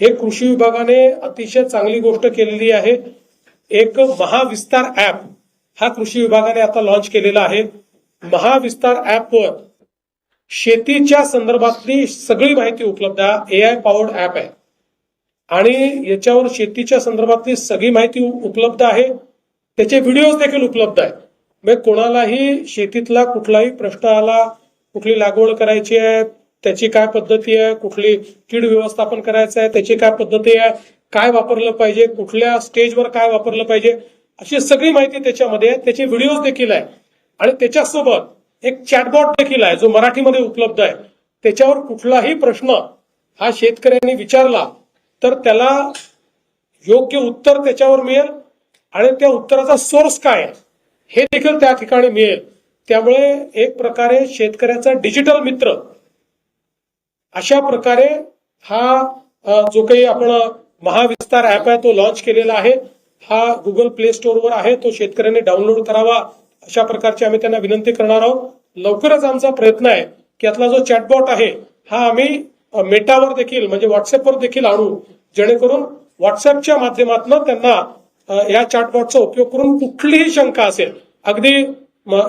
हे कृषी विभागाने अतिशय चांगली गोष्ट केलेली आहे. एक महाविस्तार ऍप हा कृषी विभागाने आता लॉन्च केलेला आहे. महाविस्तार ऍपवर शेतीच्या संदर्भातली सगळी माहिती उपलब्ध आहे. ए आय पॉवर्ड ऍप आहे. आणि याच्यावर शेतीच्या संदर्भातली सगळी माहिती उपलब्ध आहे. त्याचे व्हिडिओज देखील उपलब्ध आहे म्हणजे कोणालाही शेतीतला कुठलाही प्रश्न आला कुठली लागवड करायची आहे त्याची काय पद्धती आहे? कुठली कीड व्यवस्थापन करायचं आहे? त्याची काय पद्धती आहे? काय वापरलं पाहिजे? कुठल्या स्टेजवर काय वापरलं पाहिजे? अशी सगळी माहिती त्याच्यामध्ये आहे. त्याचे व्हिडिओज देखील आहे. आणि त्याच्यासोबत एक चॅटबॉट देखील आहे जो मराठीमध्ये उपलब्ध आहे. त्याच्यावर कुठलाही प्रश्न हा शेतकऱ्यांनी विचारला तर त्याला योग्य उत्तर त्याच्यावर मिळेल आणि त्या उत्तराचा सोर्स काय आहे हे देखील त्या ठिकाणी मिळेल. त्यामुळे एक प्रकारे शेतकऱ्याचा डिजिटल मित्र अशा प्रकारे हा जो काही आपण महाविस्तार ऍप आहे तो लॉन्च केलेला आहे. हा गुगल प्ले स्टोअरवर आहे. तो शेतकऱ्यांनी डाउनलोड करावा अशा प्रकारची आम्ही त्यांना विनंती करणार आहोत. लवकरच आमचा प्रयत्न आहे की यातला जो चॅटबॉट आहे हा आम्ही मेटावर देखील म्हणजे व्हॉट्सअपवर देखील आणू. जेणेकरून व्हॉट्सअपच्या माध्यमातून त्यांना या चॅटबॉटचा उपयोग करून कुठलीही शंका असेल अगदी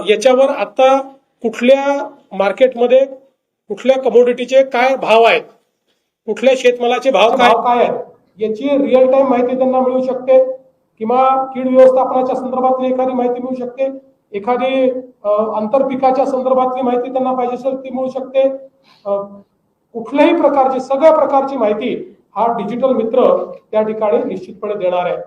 याच्यावर आता कुठल्या मार्केटमध्ये कुठल्या कमोडिटीचे काय भाव आहेत? कुठल्या शेतमालाचे भाव काय? काय आहेत? याची रिअल टाइम माहिती त्यांना मिळू शकते. किंवा कीड व्यवस्थापनाच्या संदर्भातली एखादी माहिती मिळू शकते. एखादी आंतरपिकाच्या संदर्भातली माहिती त्यांना पाहिजे असेल ती मिळू शकते. कुठल्याही प्रकारची सगळ्या प्रकारची माहिती हा डिजिटल मित्र त्या ठिकाणी निश्चितपणे देणार आहे.